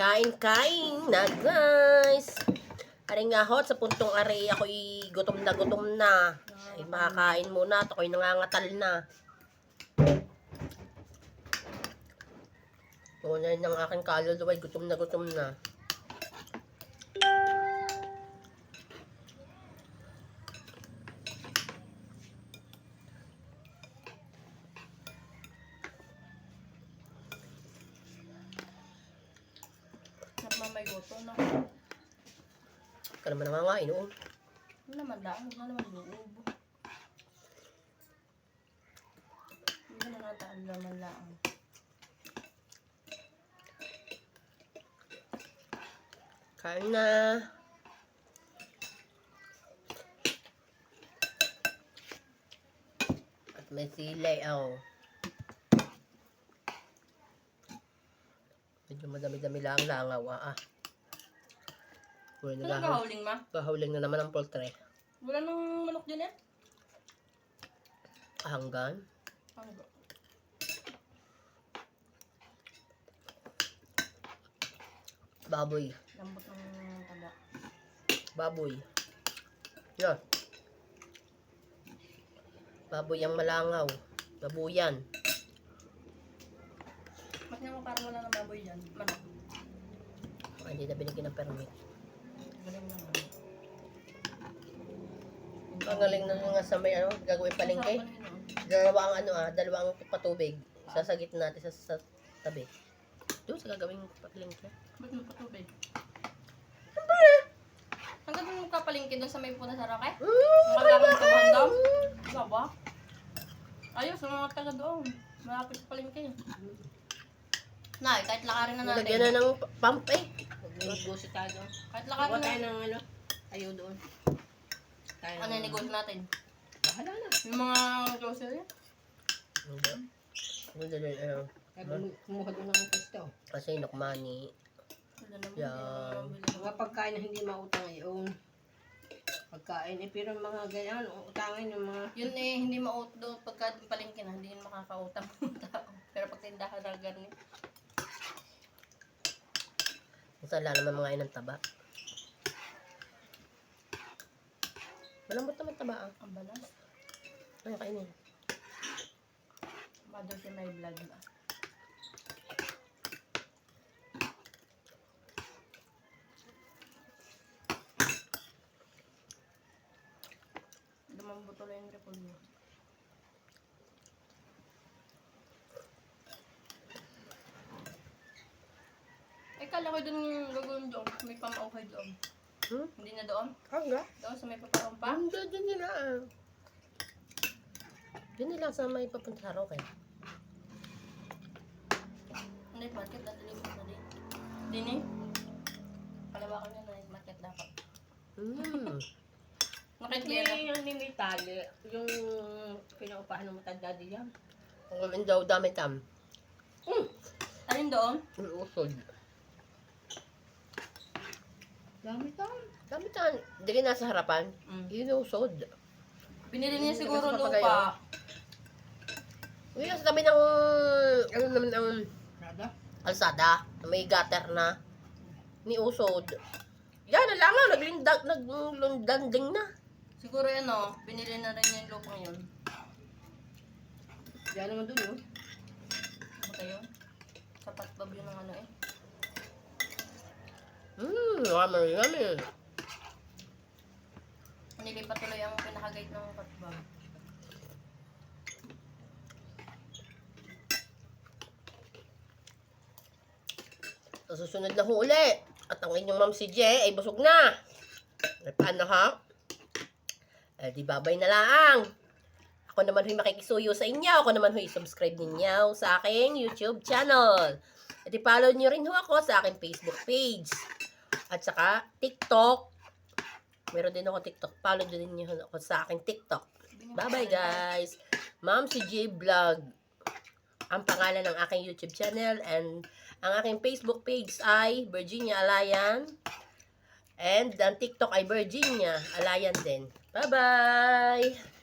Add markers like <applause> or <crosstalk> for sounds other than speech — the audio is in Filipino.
Kain-kain na, guys. Aray nga hot, sa puntong aray, ako'y gutom na gutom na. Ay, makakain muna at ako'y nangangatal na. Tunay ng aking kaluluwa, gutom na gutom na. Nagmamayoto na. Ka naman nangangain, oh. Ano naman lang, ano naman loob. Hindi na nataan naman lang. Kain na. At may silay, oh. Medyo madami-dami lang langaw, ah. Ah. Uy, Ano nagahaw. nagkahauling ma? Gahawling na naman ang poultry. Wala nang manok dyan eh. Hanggan. Ano Baboy. Lambot ng taba. Baboy. Yan. Baboy ang malangaw. Babuyan. Mas nga mo parang wala nang baboy dyan. Manok. Ah, hindi na binigyan ng permit. Galing naman. Ang galing na nga sa may ano, gagawin palengke. Dalawa ang ano ah, dalawa ang patubig. Sasagit natin sa, sa tabi. Doon sa gagawing palengke. Ba't mo patubig? Hanggang doon magkapalingkin doon sa may puna sa Roque? Mm, Magagamit ka ba daw? Wala ba? Ayos, mga taga doon. Malapit sa palingkin. Nay, kahit lakarin na natin. Nalagyan na ng pump eh. Tayo. Kahit Gawa lakarin tayo na. ng ano, ayaw doon. Tayo Ano yung negosyo natin? Bahala na. Yung mga grocery? Hindi din ano. Kaya bum- kumuha doon ng pwesto. Kasi nukmani. Wala naman. Yan. Mga pagkain na hindi mautang ngayon. Pagkain eh, pero mga ganyan, utangin yung mga... Yun eh, hindi maut doon pagka palingkin na, hindi yun makakautang ng <laughs> tao. Pero pag tindahan na ganun, Minsan wala naman mga inang taba. Malambot naman taba ah. ang balas. Ay, kainin. Mother si may blood na. Lumambot tuloy yung repolyo. Eh, kala ko dun yung gagawin doon. May pamauhay doon. Hmm? Hindi na doon? Hangga? Doon sa may paparong pa? Hindi, dyan nila ah. Dyan nila sa may papunta sa Roque. Night market, dadali mo na din. Din eh. Palawakan niya night market dapat. Hmm. <laughs> Nakikita. Hindi yung may tali. Yung pinaupahan ng matanda diyan. Amin daw dami tam. Alin doon? Usod. Dami tao. Dami tam. Hindi rin nasa harapan. Mm. Yun usod. Binili niya siguro kasi lupa. Uy, sa tabi ng, ano naman ang Nada? kalsada. May gutter na. Ni usod. Yan, alam mo, naglindag, naglundanding na. Siguro yan o, binili na rin niya yung lupang yun. Diyan naman doon yun. Ano kayo? Sapat ba yun ng ano eh? Hmm, yummy, yummy. Nilipat tuloy ang pinakagate ng patbag. Sa susunod na huli. At ang inyong ma'am si Jay ay busog na. Eh, paano ha? Eh, di babay na lang. Ako naman huy makikisuyo sa inyo. Ako naman huy subscribe ninyo sa aking YouTube channel. At i-follow nyo rin ho ako sa aking Facebook page. At saka TikTok. Meron din ako TikTok. Follow din niyo ako sa aking TikTok. Bye-bye guys. Ma'am si J Vlog. Ang pangalan ng aking YouTube channel and ang aking Facebook page ay Virginia Alayan. And ang TikTok ay Virginia Alayan din. Bye-bye!